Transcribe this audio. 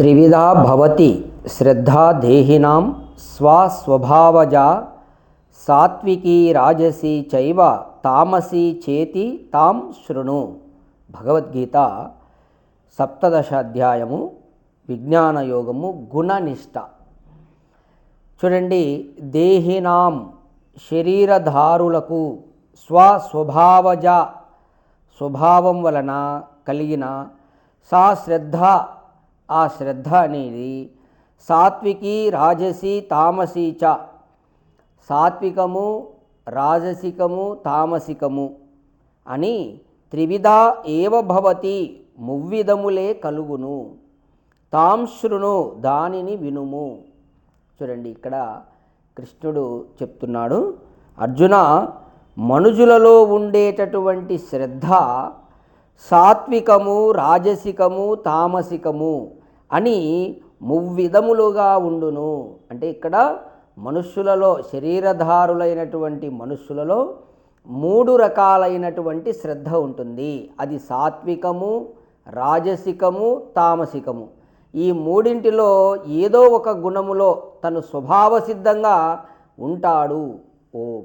త్రివిధా భవతి శ్రద్ధా దేహినాం స్వస్వభావజా సాత్వికీ రాజసి చైవ తామసి చేతి తాం శృణు. భగవద్గీత సప్తదశ అధ్యాయము విజ్ఞాన యోగము గుణనిష్ట. చూడండి దేహినాం శరీరధారులకు స్వస్వభావజ స్వభావం వలన కలిగిన సా శ్రద్ధ ఆ శ్రద్ధ అనేది సాత్వికి రాజసి తామసి చ. సాత్వికము రాజసికము తామసికము అని త్రివిధ ఏవ భవతి మువ్విధములే కలుగును. తాంశృణు దానిని వినుము. చూడండి ఇక్కడ కృష్ణుడు చెప్తున్నాడు అర్జున మనుజులలో ఉండేటటువంటి శ్రద్ధ సాత్వికము రాజసికము తామసికము అని మువ్విధములుగా ఉండును. అంటే ఇక్కడ మనుష్యులలో శరీరధారులైనటువంటి మనుష్యులలో మూడు రకాలైనటువంటి శ్రద్ధ ఉంటుంది. అది సాత్వికము రాజసికము తామసికము. ఈ మూడింటిలో ఏదో ఒక గుణములో తను స్వభావసిద్ధంగా ఉంటాడు. ఓం.